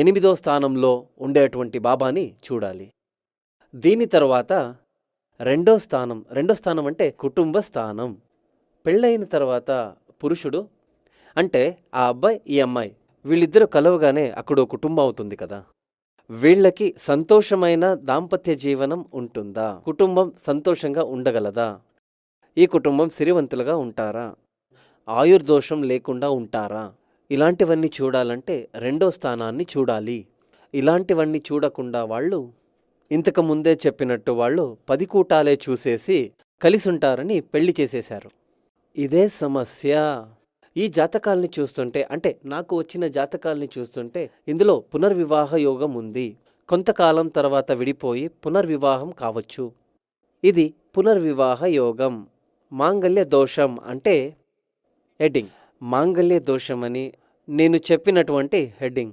ఎనిమిదో స్థానంలో ఉండేటువంటి బాబాని చూడాలి. దీని తర్వాత రెండో స్థానం రెండో స్థానం అంటే కుటుంబ స్థానం. పెళ్ళైన తర్వాత పురుషుడు అంటే ఆ అబ్బాయి ఈ అమ్మాయి వీళ్ళిద్దరూ కలవగానే అక్కడో కుటుంబం అవుతుంది కదా. వీళ్ళకి సంతోషమైన దాంపత్య జీవనం ఉంటుందా? కుటుంబం సంతోషంగా ఉండగలదా? ఈ కుటుంబం సిరివంతులుగా ఉంటారా? ఆయుర్దోషం లేకుండా ఉంటారా? ఇలాంటివన్నీ చూడాలంటే రెండో స్థానాన్ని చూడాలి. ఇలాంటివన్నీ చూడకుండా వాళ్ళు ఇంతకు ముందే చెప్పినట్టు వాళ్ళు పది కూటాలే చూసేసి కలిసుంటారని పెళ్ళి చేసేశారు. ఇదే సమస్య. ఈ జాతకాల్ని చూస్తుంటే అంటే నాకు వచ్చిన జాతకాల్ని చూస్తుంటే ఇందులో పునర్వివాహ యోగం ఉంది. కొంతకాలం తర్వాత విడిపోయి పునర్వివాహం కావచ్చు. ఇది పునర్వివాహ యోగం. మాంగల్య దోషం అంటే ఎడ్డింగ్ మాంగల్య దోషం అని నేను చెప్పినటువంటి హెడ్డింగ్.